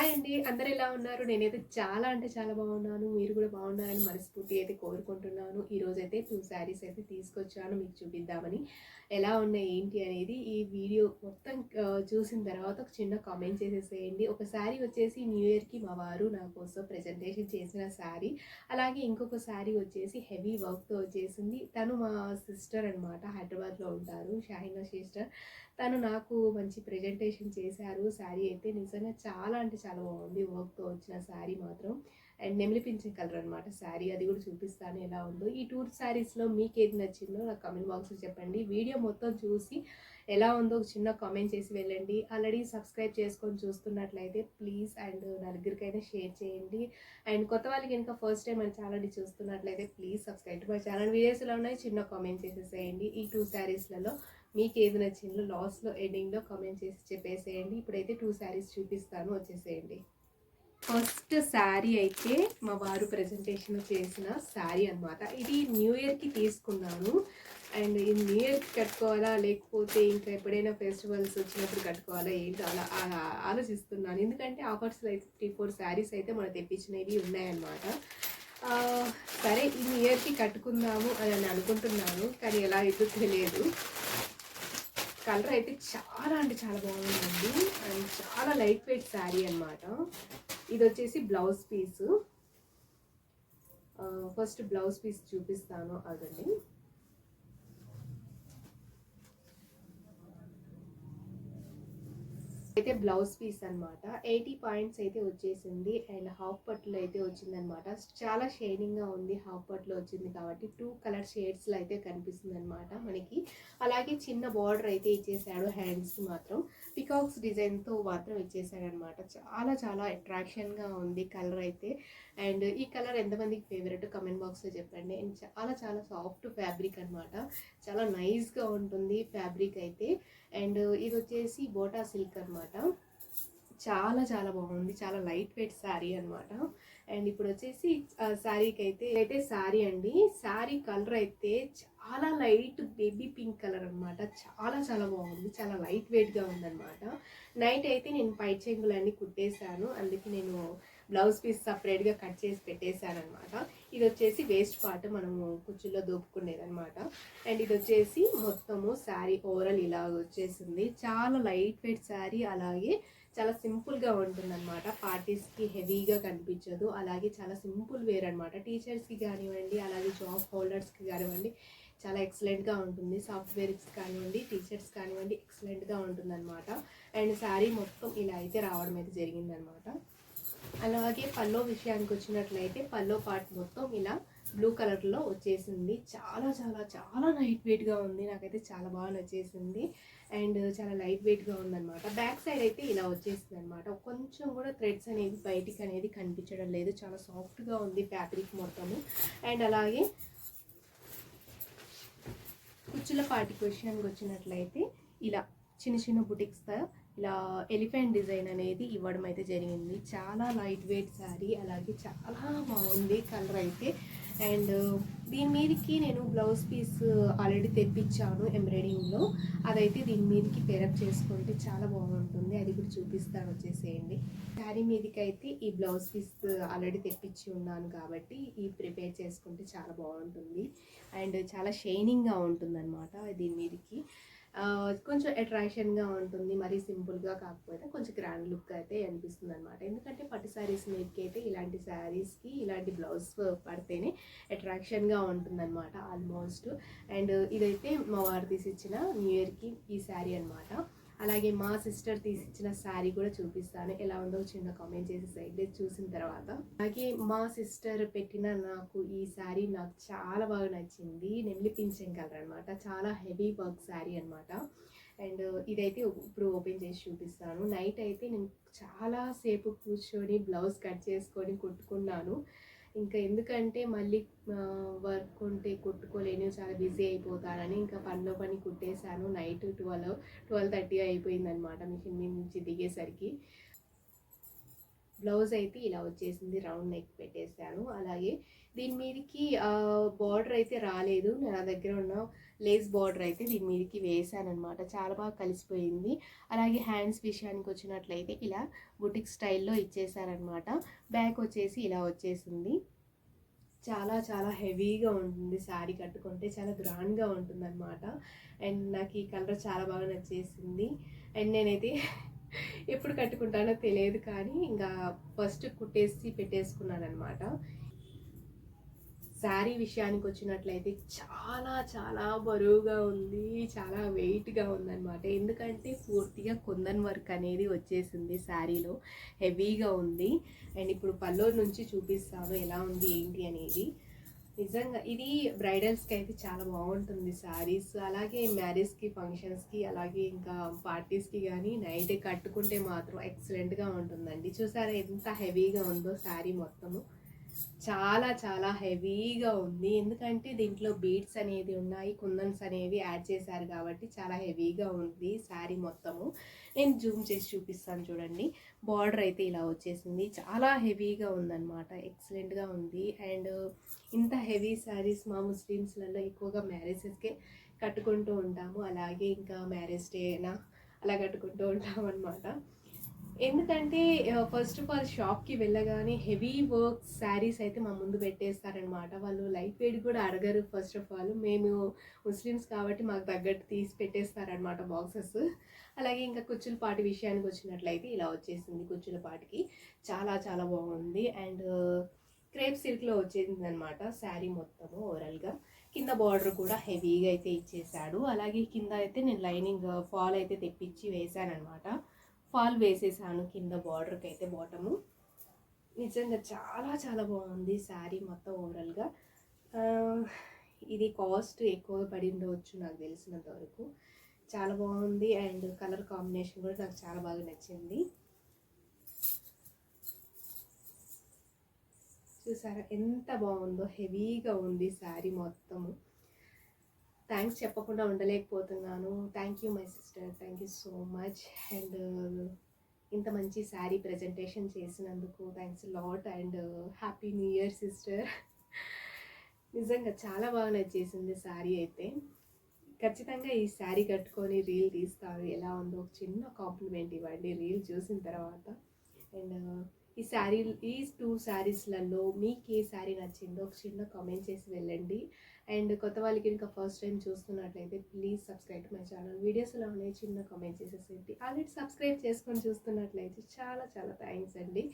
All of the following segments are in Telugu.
హాయ్ అండి. అందరు ఎలా ఉన్నారు? నేనైతే చాలా అంటే చాలా బాగున్నాను. మీరు కూడా బాగున్నారని మనస్ఫూర్తి అయితే కోరుకుంటున్నాను. ఈరోజు అయితే టూ శారీస్ అయితే తీసుకొచ్చాను. మీకు చూపిద్దామని. ఎలా ఉన్నాయి? ఏంటి? అనేది ఈ వీడియో మొత్తం చూసిన తర్వాత ఒక చిన్న కామెంట్ చేసేసేయండి. ఒక శారీ వచ్చేసి న్యూ ఇయర్కి మా వారు నా కోసం ప్రజెంటేషన్ చేసిన శారీ అలాగే ఇంకొక శారీ వచ్చేసి హెవీ వర్క్తో వచ్చేసింది. తను మా సిస్టర్ అనమాట హైదరాబాద్లో ఉంటారు. షాహినా సిస్టర్ తను నాకు మంచి ప్రెజెంటేషన్ చేశారు. శారీ అయితే నిజంగా చాలా అంటే చాలా బాగుంది. వర్క్తో వచ్చిన శారీ మాత్రం. అండ్ నెమిలిపించే కలర్ అనమాట శారీ. అది కూడా చూపిస్తాను ఎలా ఉందో. ఈ టూర్ శారీస్లో మీకు ఏది నచ్చిందో నాకు కమెంట్ బాక్స్లో చెప్పండి. వీడియో మొత్తం చూసి ఎలా ఉందో ఒక చిన్న కామెంట్ చేసి వెళ్ళండి. ఆల్రెడీ సబ్స్క్రైబ్ చేసుకొని చూస్తున్నట్లయితే ప్లీజ్ అండ్ నలుగురికైనా షేర్ చేయండి. అండ్ కొత్త వాళ్ళకి కనుక ఫస్ట్ టైం మన ఛానల్ని చూస్తున్నట్లయితే please subscribe my channel videos ఎలా ఉన్నాయి చిన్న కామెంట్ చేసేసేయండి. ఈ టూ శారీస్లలో మీకు ఏది నచ్చిందో లాస్ట్లో ఎండింగ్లో కమెంట్ చేసి చెప్పేసేయండి. ఇప్పుడైతే టూ శారీస్ చూపిస్తాను వచ్చేసేయండి. ఫస్ట్ శారీ అయితే మా వారు ప్రజెంటేషన్ చేసిన శారీ అన్నమాట. ఇది న్యూ ఇయర్కి తీసుకున్నాను. అండ్ ఈ న్యూ ఇయర్కి కట్టుకోవాలా లేకపోతే ఇంకా ఎప్పుడైనా ఫెస్టివల్స్ వచ్చినప్పుడు కట్టుకోవాలా ఏంటో అలా ఆలోచిస్తున్నాను. ఎందుకంటే ఆఫర్స్లో అయితే త్రీ ఫోర్ శారీస్ అయితే మనం తెప్పించినవి ఉన్నాయన్నమాట. సరే ఈ న్యూ ఇయర్కి కట్టుకుందాము అని అనుకుంటున్నాను కానీ ఎలా అయితే తెలియదు. కలర్ అయితే చాలా అంటే చాలా బాగుందండి. అండ్ చాలా లైట్ వెయిట్ శారీ అన్నమాట. ఇది వచ్చేసి blouse piece. First blouse piece చూపిస్తాను అదండి. అయితే బ్లౌజ్ పీస్ అన్నమాట. ఎయిటీ పాయింట్స్ అయితే వచ్చేసింది. అండ్ హాఫ్ పట్టులో అయితే వచ్చింది అనమాట చాలా షైనింగ్గా ఉంది హాఫ్ పట్టులో వచ్చింది కాబట్టి టూ కలర్ షేడ్స్లో అయితే కనిపిస్తుంది అనమాట మనకి. అలాగే చిన్న బార్డర్ అయితే ఇచ్చేసాడు హ్యాండ్స్ మాత్రం. పికాక్స్ డిజైన్తో మాత్రం ఇచ్చేసాడనమాట. చాలా చాలా అట్రాక్షన్గా ఉంది కలర్ అయితే. అండ్ ఈ కలర్ ఎంతమందికి ఫేవరెట్ కమెంట్ బాక్స్లో చెప్పండి. అండ్ చాలా చాలా సాఫ్ట్ ఫ్యాబ్రిక్ అన్నమాట చాలా నైస్గా ఉంటుంది ఫ్యాబ్రిక్ అయితే. అండ్ ఇది వచ్చేసి బోటా సిల్క్ అనమాట. చాలా చాలా బాగుంది. చాలా లైట్ వెయిట్ శారీ అన్నమాట. అండ్ ఇప్పుడు వచ్చేసి శారీకి అయితే అయితే శారీ అండి. శారీ కలర్ అయితే చాలా లైట్ బేబీ పింక్ కలర్ అన్నమాట. చాలా చాలా బాగుంది. చాలా లైట్ వెయిట్గా ఉందన్నమాట. నైట్ అయితే నేను పై చెంగులన్నీ కుట్టేశాను. అందుకే నేను బ్లౌజ్ పీస్ సపరేట్గా కట్ చేసి పెట్టేశాను అనమాట ఇది వచ్చేసి వేస్ట్ పార్ట్ మనము కుర్చీలో దోపుకునేది అనమాట అండ్ ఇది వచ్చేసి మొత్తము శారీ ఓవరాల్ ఇలా వచ్చేసింది. చాలా లైట్ వెయిట్ శారీ అలాగే చాలా సింపుల్గా ఉంటుందన్నమాట. పార్టీస్కి హెవీగా కనిపించదు. అలాగే చాలా సింపుల్ వేర్ అనమాట టీచర్స్కి కానివ్వండి అలాగే జాబ్ హోల్డర్స్కి కానివ్వండి చాలా ఎక్సలెంట్గా ఉంటుంది. సాఫ్ట్వేర్స్ కానివ్వండి టీచర్స్ కానివ్వండి ఎక్సలెంట్గా ఉంటుందన్నమాట. అండ్ శారీ మొత్తం ఇలా అయితే రావడం అయితే జరిగిందనమాట అలాగే పల్లో విషయానికి వచ్చినట్లయితే పల్లో పార్ట్ మొత్తం ఇలా బ్లూ కలర్లో వచ్చేసింది. చాలా చాలా చాలా లైట్ వెయిట్గా ఉంది. నాకైతే చాలా బాగా నచ్చేసింది. అండ్ చాలా లైట్ వెయిట్గా ఉందన్నమాట. బ్యాక్ సైడ్ అయితే ఇలా వచ్చేసింది అనమాట కొంచెం కూడా థ్రెడ్స్ అనేది బయటికి అనేది కనిపించడం లేదు. చాలా సాఫ్ట్గా ఉంది ఫ్యాబ్రిక్ మొత్తము. అండ్ అలాగే కుచ్చుల పాటికి విషయానికి వచ్చినట్లయితే ఇలా చిన్న చిన్న బుటిక్స్తో ఇలా ఎలిఫెంట్ డిజైన్ అనేది ఇవ్వడం అయితే జరిగింది. చాలా లైట్ వెయిట్ శారీ అలాగే చాలా బాగుంది కలర్ అయితే. అండ్ దీని మీదకి నేను బ్లౌజ్ పీస్ ఆల్రెడీ తెప్పించాను ఎంబ్రాయిడింగ్లో అదైతే దీని మీదకి పేరప్ చేసుకుంటే చాలా బాగుంటుంది. అది కూడా చూపిస్తాను వచ్చేసేయండి. శారీ మీదకి అయితే ఈ బ్లౌజ్ పీస్ ఆల్రెడీ తెప్పించి ఉన్నాను కాబట్టి ఈ ప్రిపేర్ చేసుకుంటే చాలా బాగుంటుంది. అండ్ చాలా షైనింగ్గా ఉంటుంది అనమాట దీని మీదకి. కొంచెం అట్రాక్షన్గా ఉంటుంది. మరీ సింపుల్గా కాకపోతే కొంచెం గ్రాండ్ లుక్ అయితే అనిపిస్తుంది అనమాట ఎందుకంటే పట్టు శారీస్ మీదకి అయితే ఇలాంటి శారీస్కి ఇలాంటి బ్లౌజ్ పడితేనే అట్రాక్షన్గా ఉంటుంది అనమాట ఆల్మోస్ట్. అండ్ ఇదైతే మా వారు తీసిచ్చిన న్యూ ఇయర్కి ఈ శారీ అనమాట అలాగే మా సిస్టర్ తీసిచ్చిన శారీ కూడా చూపిస్తాను. ఎలా ఉందో చిన్న కామెంట్ చేసేసైతే చూసిన తర్వాత. అలాగే మా సిస్టర్ పెట్టిన నాకు ఈ శారీ నాకు చాలా బాగా నచ్చింది. నెమిలి పింఛన్ కలర్ అనమాట చాలా హెవీ వర్క్ శారీ అనమాట అండ్ ఇదైతే ఇప్పుడు ఓపెన్ చేసి చూపిస్తాను. నైట్ అయితే నేను చాలా సేపు కూర్చొని బ్లౌజ్ కట్ చేసుకొని కుట్టుకున్నాను. ఇంకా ఎందుకంటే మళ్ళీ వర్క్ ఉంటే కుట్టుకోలేను చాలా బిజీ అయిపోతానని ఇంకా పనిలో పని కుట్టేశాను. నైట్ ట్వెల్వ్ ట్వెల్వ్ థర్టీ అయిపోయిందనమాట మిషన్ మీద నుంచి దిగేసరికి. బ్లౌజ్ అయితే ఇలా వచ్చేసింది. రౌండ్ నెక్ పెట్టేశాను. అలాగే దీని మీదకి బార్డర్ అయితే రాలేదు. నా దగ్గర ఉన్న లేస్ బార్డర్ అయితే దీని మీదకి వేసాను అనమాట చాలా బాగా కలిసిపోయింది. అలాగే హ్యాండ్స్ విషయానికి వచ్చినట్లయితే ఇలా బుటిక్ స్టైల్లో ఇచ్చేసారనమాట బ్యాక్ వచ్చేసి ఇలా వచ్చేసింది. చాలా చాలా హెవీగా ఉంటుంది శారీ కట్టుకుంటే. చాలా గ్రాండ్గా ఉంటుంది అనమాట అండ్ నాకు ఈ కలర్ చాలా బాగా నచ్చేసింది. అండ్ నేనైతే ఎప్పుడు కట్టుకుంటానో తెలియదు కానీ ఇంకా ఫస్ట్ కుట్టేసి పెట్టేసుకున్నాను అనమాట శారీ విషయానికి వచ్చినట్లయితే చాలా చాలా బరువుగా ఉంది చాలా వెయిట్గా ఉందన్నమాట. ఎందుకంటే పూర్తిగా కొందన్ వర్క్ అనేది వచ్చేసింది శారీలో హెవీగా ఉంది. అండ్ ఇప్పుడు పల్లూరు నుంచి చూపిస్తాను ఎలా ఉంది ఏంటి అనేది. నిజంగా ఇది బ్రైడల్స్కి అయితే చాలా బాగుంటుంది శారీస్ అలాగే మ్యారేజ్కి ఫంక్షన్స్కి అలాగే ఇంకా పార్టీస్కి కానీ నైట్ కట్టుకుంటే మాత్రం ఎక్సలెంట్గా ఉంటుందండి. చూసారా ఎంత హెవీగా ఉందో శారీ మొత్తము. చాలా చాలా హెవీగా ఉంది. ఎందుకంటే దీంట్లో బీడ్స్ అనేది ఉన్నాయి కుందన్స్ అనేవి యాడ్ చేశారు కాబట్టి చాలా హెవీగా ఉంది శారీ మొత్తము. నేను జూమ్ చేసి చూపిస్తాను చూడండి. బార్డర్ అయితే ఇలా వచ్చేసింది. చాలా హెవీగా ఉందన్నమాట. ఎక్సలెంట్గా ఉంది. అండ్ ఇంత హెవీ శారీస్ మా ముస్లిమ్స్లలో ఎక్కువగా మ్యారేజెస్కే కట్టుకుంటూ ఉంటాము. అలాగే ఇంకా మ్యారేజ్ డేనా అలా కట్టుకుంటూ ఉంటాం అనమాట ఎందుకంటే ఫస్ట్ ఆఫ్ ఆల్ షాప్కి వెళ్ళగానే హెవీ వర్క్ శారీస్ అయితే మా ముందు పెట్టేస్తారనమాట వాళ్ళు లైట్ వెయిట్ కూడా అడగరు ఫస్ట్ ఆఫ్ ఆల్ మేము ముస్లిమ్స్ కాబట్టి మాకు తగ్గట్టు తీసి పెట్టేస్తారనమాట బాక్సెస్ అలాగే ఇంకా కుచ్చుల పాటి విషయానికి వచ్చినట్లయితే ఇలా వచ్చేసింది కుచ్చుల పాటికి చాలా చాలా బాగుంది. అండ్ క్రేప్ సిల్క్లో వచ్చేసింది అనమాట శారీ మొత్తము ఓవరాల్గా కింద బార్డర్ కూడా హెవీగా అయితే ఇచ్చేసాడు అలాగే కింద అయితే నేను లైనింగ్ ఫాల్ అయితే తెప్పించి వేసాను అనమాట ఫాల్ వేసేసాను కింద బార్డర్కి అయితే బాటము. నిజంగా చాలా చాలా బాగుంది శారీ మొత్తం ఓవరాల్గా. ఇది కాస్ట్ ఎక్కువ పడిండవచ్చు నాకు తెలిసినంత వరకు. చాలా బాగుంది అండ్ కలర్ కాంబినేషన్ కూడా నాకు చాలా బాగా నచ్చింది. చూసారా ఎంత బాగుందో హెవీగా ఉంది శారీ మొత్తము. థ్యాంక్స్ చెప్పకుండా ఉండలేకపోతున్నాను. Thank you my sister thank you so much and ఇంత మంచి శారీ ప్రజెంటేషన్ చేసినందుకు thanks lot and happy new year sister నిజంగా చాలా బాగా నచ్చేసింది శారీ అయితే. ఖచ్చితంగా ఈ శారీ కట్టుకొని రీల్ తీస్తారు. ఎలా ఉందో ఒక చిన్న కాంప్లిమెంట్ ఇవ్వండి. రీల్ చూసిన తర్వాత. అండ్ uh, ఈ శారీ ఈ టూ శారీస్లలో మీకు ఏ శారీ నచ్చిందో ఒక చిన్న కామెంట్ చేసి వెళ్ళండి. అండ్ కొత్త వాళ్ళకి ఇంకా ఫస్ట్ టైం చూస్తున్నట్లయితే please subscribe to my channel వీడియోస్లో ఉన్నాయి చిన్న కామెంట్ చేసేసేయండి. ఆల్రెడీ సబ్స్క్రైబ్ చేసుకొని చూస్తున్నట్లయితే చాలా చాలా థ్యాంక్స్ అండి.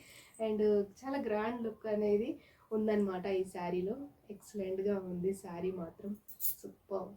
అండ్ చాలా గ్రాండ్ లుక్ అనేది ఉందన్నమాట ఈ శారీలో. ఎక్సలెంట్గా ఉంది శారీ మాత్రం. సూపర్